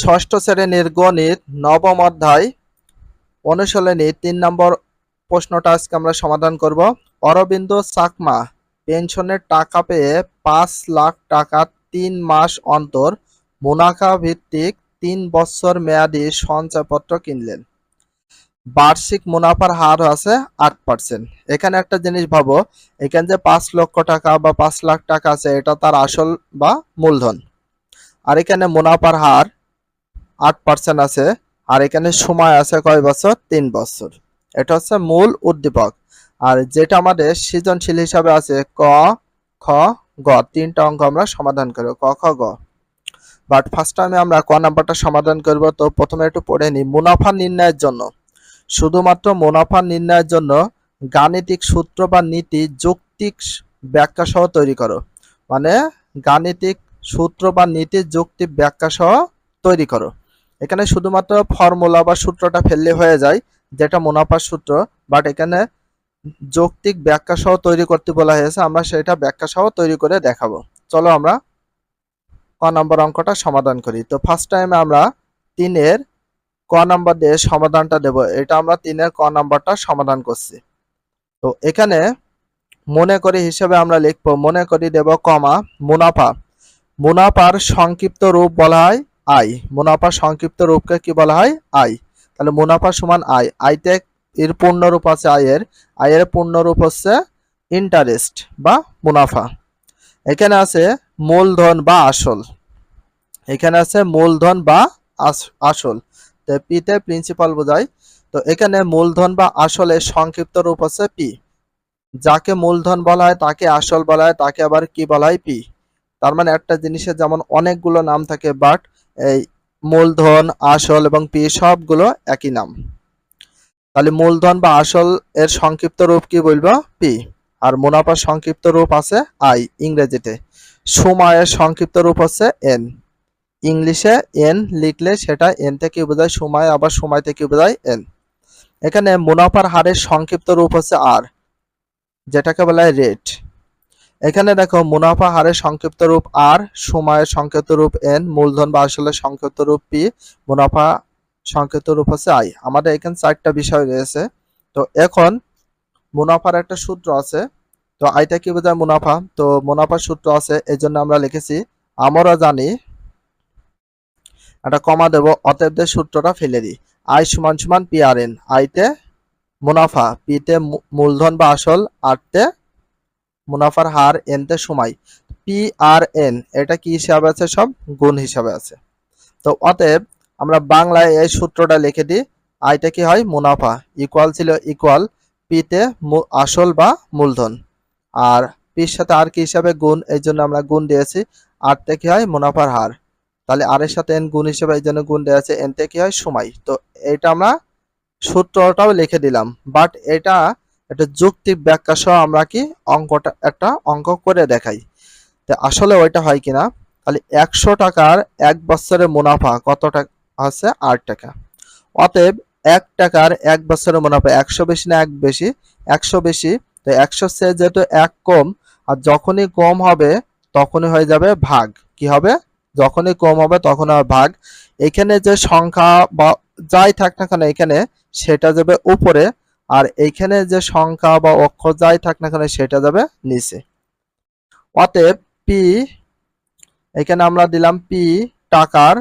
ষষ্ঠ শ্রেণির গণিত নবম অধ্যায় অনুশীলনী তিন নম্বর প্রশ্নটা আজকে আমরা সমাধান করব। অরবিন্দ চাকমা পেনশনের টাকা পেয়ে পাঁচ লাখ টাকা তিন মাস অন্তর মুনাফা ভিত্তিক তিন বছর মেয়াদী সঞ্চয়পত্র কিনলেন। বার্ষিক মুনাফার হার আছে আট পার্সেন্ট এখানে একটা জিনিস ভাবো, এখানে যে পাঁচ লক্ষ টাকা বা পাঁচ লাখ টাকা আছে, এটা তার আসল বা মূলধন। আর এখানে মুনাফার হার আট পার্সেন্ট আছে, আর এখানে সময় আছে কয় বছর? তিন বছর। এটা হচ্ছে মূল উদ্দীপক। আর যেটা আমাদের সৃজনশীল হিসাবে আছে, ক, খ, গ, তিনটা অঙ্ক আমরা সমাধান করব। ক, খ, গ। বাট ফার্স্ট টাইমে আমরা ক নাম্বারটা সমাধান করব, তো প্রথমে একটু পড়ে নিই। মুনাফা নির্ণয়ের জন্য। শুধুমাত্র মুনাফা নির্ণয়ের জন্য গাণিতিক সূত্র বা নীতি যৌক্তিক ব্যাখ্যা সহ তৈরি করো। মানে গাণিতিক সূত্র বা নীতি যৌক্তিক ব্যাখ্যা সহ তৈরি করো। এখানে শুধুমাত্র ফর্মুলা বা সূত্রটা ফেললে হয়ে যায়, যেটা মুনাফার সূত্র বাট এখানে যৌক্তিক ব্যাখ্যা সহ তৈরি করতে বলা হয়েছে, আমরা সেটা ব্যাখ্যা সহ তৈরি করে দেখাবো। চলো আমরা ক নম্বর অঙ্কটা সমাধান করি। তো ফার্স্ট টাইমে আমরা তিনের ক নাম্বার দিয়ে সমাধানটা দেব। এটা আমরা তিনের ক নাম্বারটা সমাধান করছি। তো এখানে মনে করি হিসেবে আমরা লিখব, মনে করি দেব, কমা, মুনাফা। মুনাফার সংক্ষিপ্ত রূপ বলা হয় আয় মুনাফার সংক্ষিপ্ত রূপকে কি বলা হয়? আয় তাহলে মুনাফা সমান আয় আয়তে এর পূর্ণ রূপ আছে আয়ের আয়ের পূর্ণ রূপ হচ্ছে ইন্টারেস্ট বা মুনাফা। এখানে আছে মূলধন বা আসল। এখানে আছে মূলধন বা আস- আসল। তো পিতে প্রিন্সিপাল বোঝায়। তো এখানে মূলধন বা আসলের সংক্ষিপ্ত রূপ হচ্ছে পি। যাকে মূলধন বলা হয়, তাকে আসল বলা হয়, তাকে আবার কি বলা হয় পি। তার মানে একটা জিনিসের যেমন অনেকগুলো নাম থাকে বাট এই মূলধন, আসল এবং পি সবগুলো একই নাম। তাহলে মূলধন বা আসল এর সংক্ষিপ্ত রূপ কি বলব? পি। আর মুনাফার সংক্ষিপ্ত রূপ আছে আই, ইংরেজিতে। সময়ের সংক্ষিপ্ত রূপ হচ্ছে এন। ইংলিশে এন লিখলে সেটা এন থেকে বোঝায় সময়, আবার সময় থেকে বোঝায় এন। এখানে মুনাফার হারের সংক্ষিপ্ত রূপ হচ্ছে আর, যেটাকে বলা হয় রেট। এখানে দেখো মুনাফা হারের সংক্ষিপ্ত রূপ আর, সময়ের সংক্ষিপ্ত রূপ এন, মূলধন বা আসলে সংক্ষিপ্ত রূপ পি, মুনাফা সংক্ষিপ্ত রূপ হচ্ছে আই। আমাদের এখানে চারটা বিষয় রয়েছে। তো এখন মুনাফার একটা সূত্র আছে। তো আইটা কি বোঝায় মুনাফা? তো মুনাফার সূত্র আছে এই জন্য আমরা লিখেছি, আমরা জানি, একটা কমা দেব অতএবদের সূত্রটা ফেলে দিই। আই সমান সমান পি আর এন। আইতে মুনাফা, পিতে মূলধন বা আসল আরতে মুনাফার হার এনতে সময় পি আর এন এটা কি হিসাবে আছে সব? গুণ হিসাবে আছে। তো অতএব আমরা বাংলায় এই সূত্রটা লিখে দিই, আইটা কি হয়? মুনাফা ইকুয়াল ছিল ইকুয়াল পিতে আসল বা মূলধন। আর পির সাথে আর কি হিসাবে গুণ, এই জন্য আমরা গুণ দিয়েছি, আরতে কি হয়? মুনাফার হার। তাহলে আর এর সাথে এন গুণ হিসেবে এই জন্য গুণ দেওয়া আছে, এনতে কি হয়? সময়। তো এটা আমরা সূত্রটাও লিখে দিলাম। বাট এটা একটা যুক্তি ব্যাখ্যা সহ আমরা কি অঙ্কটা, একটা অঙ্ক করে দেখাই। তো আসলে ওইটা হয় কিনা? তাহলে একশো টাকার এক বছরের মুনাফা কত টাকা আছে আট টাকা। অতএব এক টাকার এক বছরের মুনাফা একশো বেশি না এক বেশি? একশো বেশি। তো একশো সে যেহেতু এক কম, আর যখনই কম হবে তখনই হয়ে যাবে ভাগ। কি হবে? যখনই কম হবে তখন হবে ভাগ। এখানে যে সংখ্যা বা যাই থাক না কেন, এখানে সেটা যাবে উপরে। আর এইখানে যে সংখ্যা বা অক্ষর যাই থাক না কেন, সেটা যাবে নিচে। অতএব পি, এখানে আমরা দিলাম পি টাকার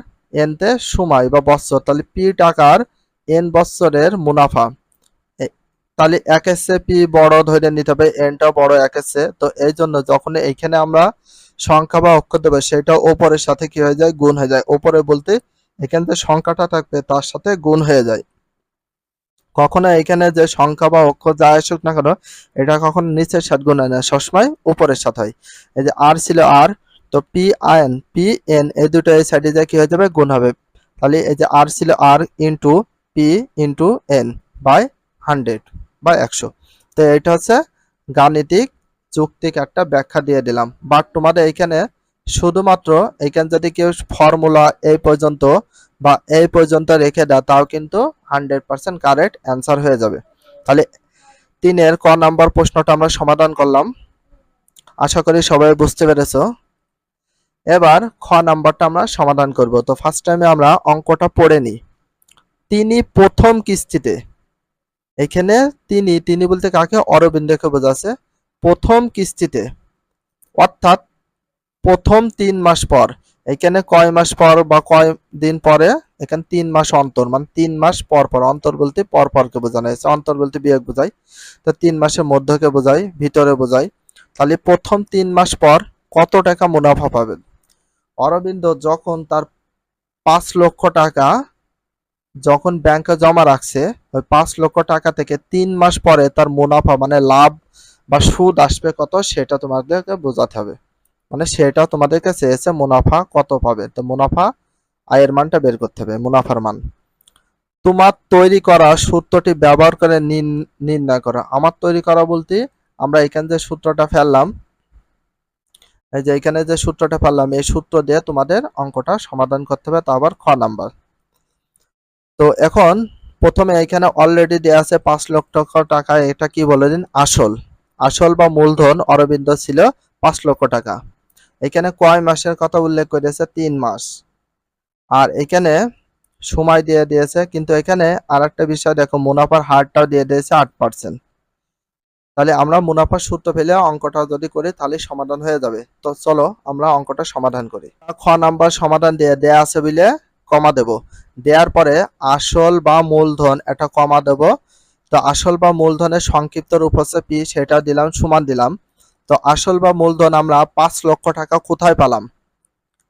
এনতে সময় বা বছর তাহলে পি টাকার এন বছরের মুনাফা। তাহলে এক চেয়ে পি বড় ধরে নিতে হবে এনটা বড় এক চেয়ে তো এই জন্য যখন এইখানে আমরা সংখ্যা বা অক্ষর দেবে, সেটা ওপরের সাথে কি হয়ে যায়? গুণ হয়ে যায়। ওপরে বলতে এখানে যে সংখ্যাটা থাকবে, তার সাথে গুণ হয়ে যায়। কখনো এখানে যে সংখ্যা বা অক্ষর যা আসুক না কেন, এটা কখনো নিচের সাথে গুণ হয় না, সবসময় উপরের সাথে হয়। এই যে আর ছিল আর তো পি আইন পি এন এই দুটো এই সাইডে যা কি হয়ে যাবে? গুণ হবে। তাহলে এই যে আর ছিল আর into P into N by hundred বা একশো। তো এটা হচ্ছে গাণিতিক, যৌক্তিক একটা ব্যাখ্যা দিয়ে দিলাম। বাট তোমাদের এখানে শুধুমাত্র এখানে যদি কেউ ফর্মুলা এই পর্যন্ত বা এই পর্যন্ত রেখে দেয়, তাও কিন্তু হান্ড্রেড পার্সেন্ট কারেক্ট অ্যান্সার হয়ে যাবে। তাহলে তিনের ক নাম্বার প্রশ্নটা আমরা সমাধান করলাম। আশা করি সবাই বুঝতে পেরেছ। এবার খ নাম্বারটা আমরা সমাধান করব। তো ফার্স্ট টাইমে আমরা অঙ্কটা পড়ে নিই। তিনি প্রথম কিস্তিতে, এখানে তিনি তিনি বলতে কাকে? অরবিন্দকে বোঝাচ্ছে। প্রথম কিস্তিতে, অর্থাৎ প্রথম তিন মাস পর। এখানে কয় মাস পর বা কয় দিন পরে? এখানে তিন মাস অন্তর মানে তিন মাস পর পর। অন্তর বলতে পর পরকে বোঝানো হয়েছে। অন্তর বলতে বিয়োগ বোঝায়। তো তিন মাসের মধ্যকে বোঝায়, ভিতরে বোঝায়। তাহলে প্রথম তিন মাস পর কত টাকা মুনাফা পাবেন অরবিন্দ যখন তার পাঁচ লক্ষ টাকা যখন ব্যাংকে জমা রাখছে, ওই পাঁচ লক্ষ টাকা থেকে তিন মাস পরে তার মুনাফা মানে লাভ বা সুদ আসবে কত সেটা তোমাদেরকে বোঝাতে হবে। মানে সেটা তোমাদেরকে চেয়েছে মুনাফা কত পাবে? তো মুনাফা, আয়ের মানটা বের করতে হবে, মুনাফার মান। তোমার তৈরি করা সূত্রটি ব্যবহার করে নির্ণ- নির্ণয় করা। আমার তৈরি করা বলতে আমরা এখানে যে সূত্রটা ফেললাম, এই যে এখানে যে সূত্রটা ফেললাম, এই সূত্র দিয়ে তোমাদের অঙ্কটা সমাধান করতে হবে। তা আবার খ নাম্বার। তো এখন প্রথমে এখানে অলরেডি দেয়া আছে পাঁচ লক্ষ টাকা, এটা কি বলে দিন? আসল। আসল বা মূলধন অরবিন্দ ছিল পাঁচ লক্ষ টাকা। এখানে কয় মাসের কথা উল্লেখ করেছে? তিন মাস। আর এখানে সময় দিয়ে দিয়েছে, কিন্তু এখানে আর একটা বিষয় দেখো, মুনাফার হারটাও দিয়ে দিয়েছে আট পার্সেন্ট তাহলে আমরা মুনাফার সূত্র ফেলে অঙ্কটা যদি করি, তাহলে সমাধান হয়ে যাবে। তো চলো আমরা অঙ্কটা সমাধান করি। খ নাম্বার সমাধান দিয়ে দেয়া আছে বলে কমা দেব। দেওয়ার পরে আসল বা মূলধন, এটা কমা দেব। তো আসল বা মূলধনের সংক্ষিপ্ত রূপ হচ্ছে পি সেটা দিলাম, সমান দিলাম। তো আসল বা মূলধন আমরা পাঁচ লক্ষ টাকা কোথায় পেলাম?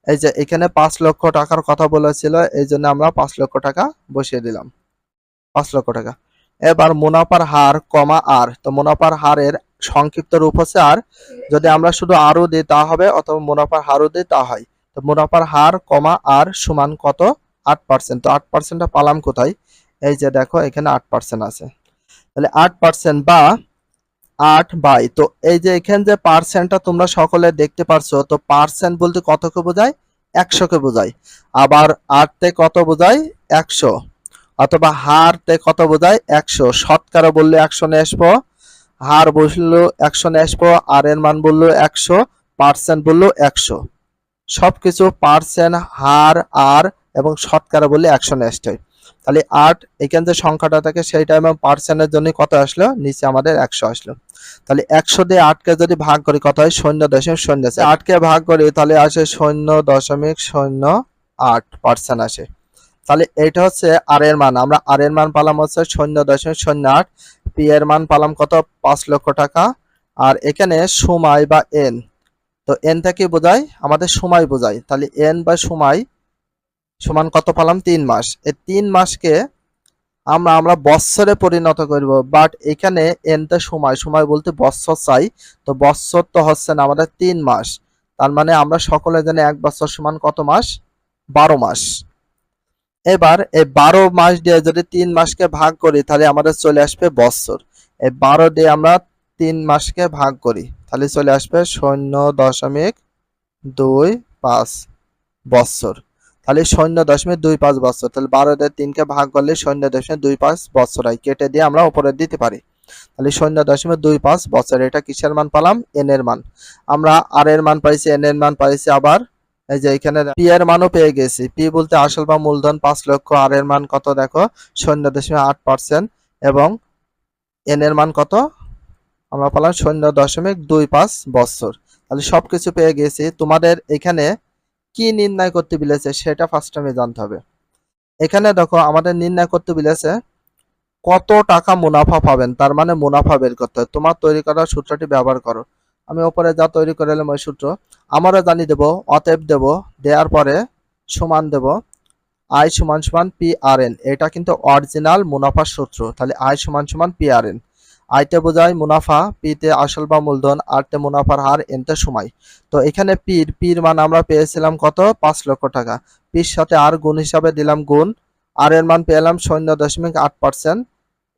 এই যে এখানে পাঁচ লক্ষ টাকার কথা বলেছিল, এই জন্য আমরা পাঁচ লক্ষ টাকা বসিয়ে দিলাম। পাঁচ লক্ষ টাকা। এবার মুনাফার হার কমা আর, তো মুনাফার হারের সংক্ষিপ্ত রূপ হচ্ছে আর। যদি আমরা শুধু আরও দিই, তা হবে, অথবা মুনাফার হারও দিই, তা হয়। তো মুনাফার হার কমা আর সমান কত? আট পার্সেন্ট। তো আট পার্সেন্টটা পালাম কোথায়? এই যে দেখো, এখানে আট পার্সেন্ট আছে। তাহলে আট পার্সেন্ট বা আট বাই। তো এই যে এখানে যে পার্সেন্টটা তোমরা সকলে দেখতে পারছ, তো পার্সেন্ট বলতে কতকে বোঝায়? একশোকে বোঝায়। আবার আটতে কত বোঝায়? একশো। অথবা হারতে কত বোঝায়? একশো। শতকরা বললে একশো নিয়ে আসব। হার বলল একশো নিয়ে আসব। আর এর মান বলল একশো। পার্সেন্ট বলল একশো। সবকিছু পার্সেন্ট হার, আর এবং শতকরা বললে একশো নিয়ে হয়। তাহলে আট, এখান যে সংখ্যাটা থাকে সেই টাইমে পার্সেন্টের জন্য কত আসলো? নিচে আমাদের একশো আসলো। তাহলে একশো দিয়ে আটকে যদি ভাগ করি, কত হয়? শূন্য দশমিক শূন্য আটকে ভাগ করি, তাহলে আসে শূন্য দশমিক শূন্য আট পার্সেন্ট আসে। তাহলে এইটা হচ্ছে আর এর মান। আমরা আর এর মান পালাম হচ্ছে শূন্য দশমিক শূন্য আট। পি এর মান পালাম কত? পাঁচ লক্ষ টাকা। আর এখানে সময় বা এন তো এন থেকে বোঝায়? আমাদের সময় বোঝায়। তাহলে এন বা সময় সমান কত পালাম? তিন মাস। এই তিন মাসকে আমরা আমরা বৎসরে পরিণত করব বাট এখানে এনতে সময় সময় বলতে বৎসর চাই, তো বৎসর তো হচ্ছে না, আমাদের তিন মাস। তার মানে আমরা সকলে জানি এক বছর সমান কত মাস? বারো মাস। এবার এই বারো মাস দিয়ে যদি তিন মাসকে ভাগ করি, তাহলে আমাদের চলে আসবে বৎসর। এই বারো দিয়ে আমরা তিন মাসকে ভাগ করি, তাহলে চলে আসবে শূন্য দশমিক দুই পাঁচ বৎসর। তাহলে শূন্য দশমিক দুই পাঁচ বছর। তাহলে বারো দিয়ে তিনকে ভাগ করলে শূন্য দশমিক দুই পাঁচ বছর হয়। কেটে দিয়ে আমরা উপরে দিতে পারি। তাহলে শূন্য দশমিক দুই পাঁচ বছর, এটা কিসের মান পালাম? এন এর মান। আমরা আর এর মান পাইছি এন এর মান পাইছি আবার এই যে এখানে পি এর মানও পেয়ে গেছি। পি বলতে আসল বা মূলধন পাঁচ লক্ষ আর এর মান কত দেখো? শূন্য দশমিক আট পার্সেন্ট এবং এন এর মান কত? আমরা পেলাম শূন্য দশমিক দুই পাঁচ বছর। তাহলে সবকিছু পেয়ে গেছি। তোমাদের এখানে কি নির্ণয় করতে বলেছে সেটা ফার্স্ট টাইমে জানতে হবে। এখানে দেখো, আমাদের নির্ণয় করতে বলেছে কত টাকা মুনাফা পাবেন, তার মানে মুনাফা বের করতে হয় তোমার তৈরি করা সূত্রটি ব্যবহার করো। আমি ওপরে যা তৈরি করে এলাম ওই সূত্র, আমারও জানি দেব, অতএব দেব, দেওয়ার পরে সমান দেব আই সমান সমান পি আর এন এটা কিন্তু অরিজিনাল মুনাফার সূত্র, তাহলে আই সমান সমান পি আর এন আইতে বোঝায় মুনাফা, পিতে আসল বা মূলধন, আরতে মুনাফার হার, এনতে সময়। তো এখানে পির পির মান আমরা পেয়েছিলাম কত? পাঁচ লক্ষ টাকা। পির সাথে আর গুণ হিসাবে দিলাম গুণ। আর এর মান পেলাম শূন্য দশমিক আট পার্সেন্ট।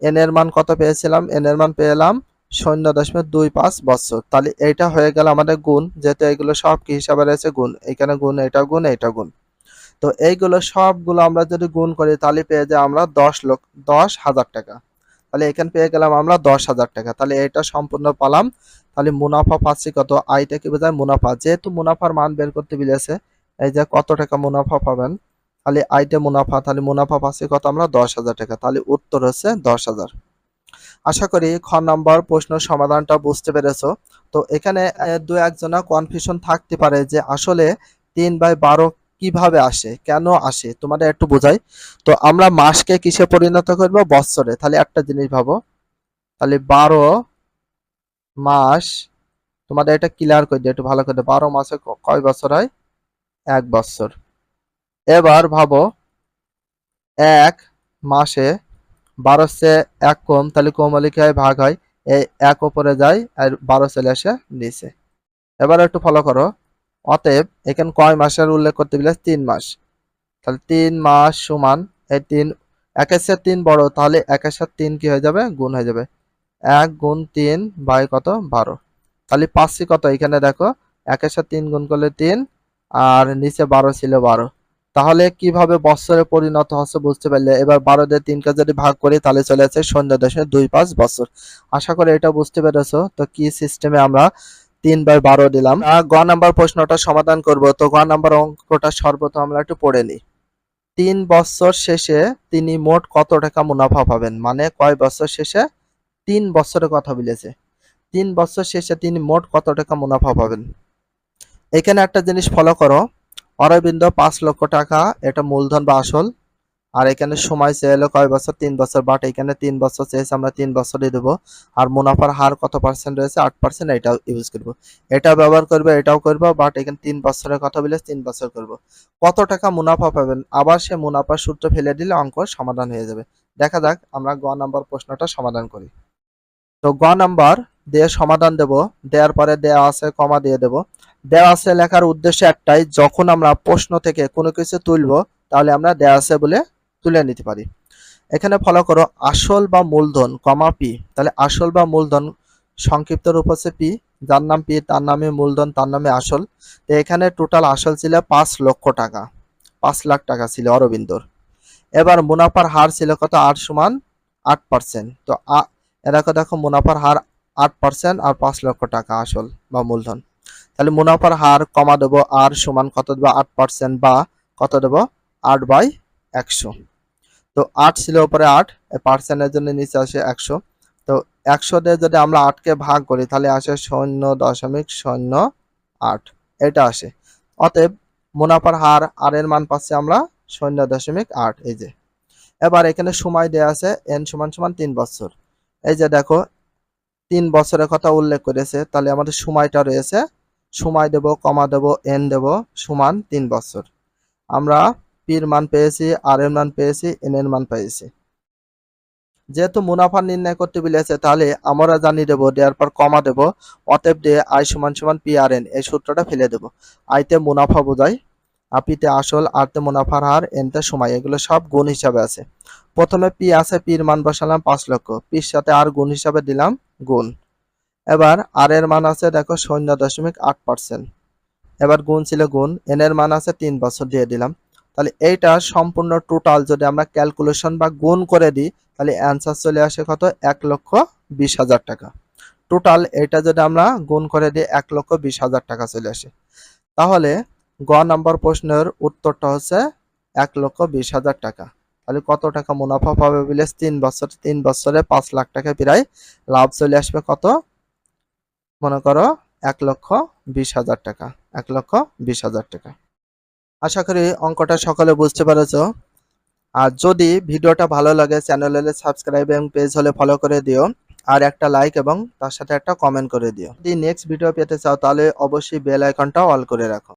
এন এর মান কত পেয়েছিলাম? এন এর মান পেলাম শূন্য দশমিক দুই পাঁচ বছর। তাহলে এইটা হয়ে গেল আমাদের গুণ, যেহেতু এগুলো সব কি হিসাবে রয়েছে? গুণ। এখানে গুণ, এটা গুণ এটা গুণ। তো এইগুলো সবগুলো আমরা যদি গুণ করি, তাহলে পেয়ে যাই আমরা দশ লক্ষ, দশ হাজার টাকা। তাহলে এখানে পেয়ে গেলাম আমরা দশ হাজার টাকা। তাহলে এটা সম্পূর্ণ পালাম। তাহলে মুনাফা পাচ্ছি কত? আইটা কি বোঝায় মুনাফা। যেহেতু মুনাফার মান বের করতে বিলেছে, এই যে কত টাকা মুনাফা পাবেন? তাহলে আইটা মুনাফা, তাহলে মুনাফা পাচ্ছি কত আমরা? দশ হাজার টাকা। তাহলে উত্তর হচ্ছে দশ হাজার। আশা করি খ নম্বর প্রশ্ন সমাধানটা বুঝতে পেরেছ। তো এখানে দু একজনা কনফিউশন থাকতে পারে যে আসলে তিন বাই বারো কীভাবে আসে? কেন আসে? তোমাদের একটু বোঝাই। তো আমরা মাসকে কিসে পরিণত করব? বৎসরে। তাহলে একটা জিনিস ভাবো। তাহলে বারো মাস, তোমাদের এটা ক্লিয়ার করে দিই, একটু ভালো করে। বারো মাসে কয় বছর হয়? এক বছর এবার ভাবো, এক মাসে বারো সে এক কম, তাহলে কোমলিকায় ভাগ হয়। এই এক ওপরে যায়, আর বারো চলে আসে নিচে। এবার একটু ফলো করো। অতএব এখানে কয় মাসের উল্লেখ করতে গেলে তিন মাস। তাহলে তিন মাস সমান এই তিন, একের সাথে তিন বড়, তাহলে একের সাথে তিন কি হয়ে যাবে? গুণ হয়ে যাবে। এক গুণ তিন বাই কত? বারো। তাহলে পাচ্ছি কত? এখানে দেখো, একের সাথে তিন গুণ করলে তিন, আর নিচে বারো ছিল বারো। তাহলে কীভাবে বছরে পরিণত হচ্ছে বুঝতে পারলে? এবার বারো দিয়ে তিনকে যদি ভাগ করি, তাহলে চলে আসে শূন্য দশমিক দুই পাঁচ বছর আশা করি এটা বুঝতে পেরেছ। তো কি সিস্টেমে আমরা তিন বাই বারো দিলাম। গ নাম্বার প্রশ্নটা সমাধান করব। তো গ নাম্বার অঙ্কটা সর্বপ্রথম আমরা একটু পড়ে নিই। তিন বছর শেষে তিনি মোট কত টাকা মুনাফা পাবেন? মানে কয় বছর শেষে? তিন বছরের কথা বলেছে। তিন বছর শেষে তিনি মোট কত টাকা মুনাফা পাবেন? এখানে একটা জিনিস ফলো করো। অরবিন্দ, পাঁচ লক্ষ টাকা, এটা মূলধন বা আসল। আর এখানে সময় চেয়ে কয় বছর? তিন বছর বাট এখানে তিন বছর চেয়েছে আমরা তিন বছরই দেবো। আর মুনাফার হার কত পার্সেন্ট রয়েছে? আট পার্সেন্ট এটাও ইউজ করব। এটা ব্যবহার করবে, এটাও করব বাট এখানে তিন বছরের কথা বলে তিন বছর করব। কত টাকা মুনাফা পাবেন? আবার সে মুনাফার সূত্র ফেলে দিলে অঙ্ক সমাধান হয়ে যাবে। দেখা যাক, আমরা গ নাম্বার প্রশ্নটা সমাধান করি। তো গ নাম্বার, দিয়ে সমাধান দেব। দেওয়ার পরে দেওয়া আছে, কমা দিয়ে দেব। দেওয়া আছে লেখার উদ্দেশ্য একটাই, যখন আমরা প্রশ্ন থেকে কোনো কিছু তুলবো, তাহলে আমরা দেওয়া আছে বলে তুলে নিতে পারি। এখানে ফলো করো, আসল বা মূলধন কমা পি তাহলে আসল বা মূলধন, সংক্ষিপ্ত রূপ হচ্ছে পি যার নাম পি তার নামে মূলধন, তার নামে আসল। তো এখানে টোটাল আসল ছিল পাঁচ লক্ষ টাকা, পাঁচ লাখ টাকা ছিল অরবিন্দর। এবার মুনাফার হার ছিল কত? আট সমান আট পার্সেন্ট তো আ- এ দেখো দেখো মুনাফার হার আট পার্সেন্ট আর পাঁচ লক্ষ টাকা আসল বা মূলধন। তাহলে মুনাফার হার কমা দেবো, আর সমান কত দেবো? আট পার্সেন্ট বা কত দেবো? আট বাই একশো। তো আট ছিল উপরে আট পার্সেন্টের জন্য নিচে আসে একশো। তো একশো দিয়ে যদি আমরা আটকে ভাগ করি, তাহলে আসে শূন্য দশমিক শূন্য আট। এটা আসে। অতএব মুনাফার হার, আর এর মান পাচ্ছি আমরা শূন্য দশমিক আট, এই যে। এবার এখানে সময় দেয়া আছে এন সমান সমান তিন বছর। এই যে দেখো, তিন বছরের কথা উল্লেখ করেছে, তাহলে আমাদের সময়টা রয়েছে। সময় দেব, কমা দেব এন দেব সমান তিন বছর। আমরা পির মান পেয়েছি আর এর মান পেয়েছি এন এর মান পেয়েছি। যেহেতু মুনাফা নির্ণয় করতে বলেছে, তাহলে আমরা জানিয়ে দেবো, দেওয়ার পর কমা দেব, অতএব দিয়ে আই সমান সমান পি আর এন, এই সূত্রটা ফেলে দেব। আইতে মুনাফা বোঝায় আপিতে আসল, আরতে মুনাফার হার, এনতে সময়, এগুলো সব গুণ হিসাবে আছে। প্রথমে পি আছে, পির মান বসালাম পাঁচ লক্ষ। পির সাথে আর গুণ হিসাবে দিলাম গুণ। এবার আর এর মান আছে, দেখো, শূন্য দশমিক আট পার্সেন্ট। এবার গুণ ছিল গুণ এন এর মান আছে তিন বছর দিয়ে দিলাম। তাহলে এইটা সম্পূর্ণ টোটাল যদি আমরা ক্যালকুলেশন বা গুণ করে দিই, তাহলে অ্যান্সার চলে আসে কত? এক লক্ষ বিশ হাজার টাকা। টোটাল এটা যদি আমরা গুণ করে দিই, এক লক্ষ বিশ হাজার টাকা চলে আসে। তাহলে গ নাম্বার প্রশ্নের উত্তরটা হচ্ছে এক লক্ষ বিশ হাজার টাকা। তাহলে কত টাকা মুনাফা পাবে বলে তিন বছর, তিন বছরে পাঁচ লাখ টাকা প্রায় লাভ চলে আসবে কত? মনে করো এক লক্ষ বিশ হাজার টাকা, এক লক্ষ বিশ হাজার টাকা। আশা করি অঙ্কটা সকলে বুঝতে পেরেছ। আর যদি ভিডিওটা ভালো লাগে চ্যানেল হলে সাবস্ক্রাইব এবং পেজ হলে ফলো করে দিও। আর একটা লাইক এবং তার সাথে একটা কমেন্ট করে দিও। যদি নেক্সট ভিডিও পেতে চাও, তাহলে অবশ্যই বেল আইকনটা অল করে রাখো।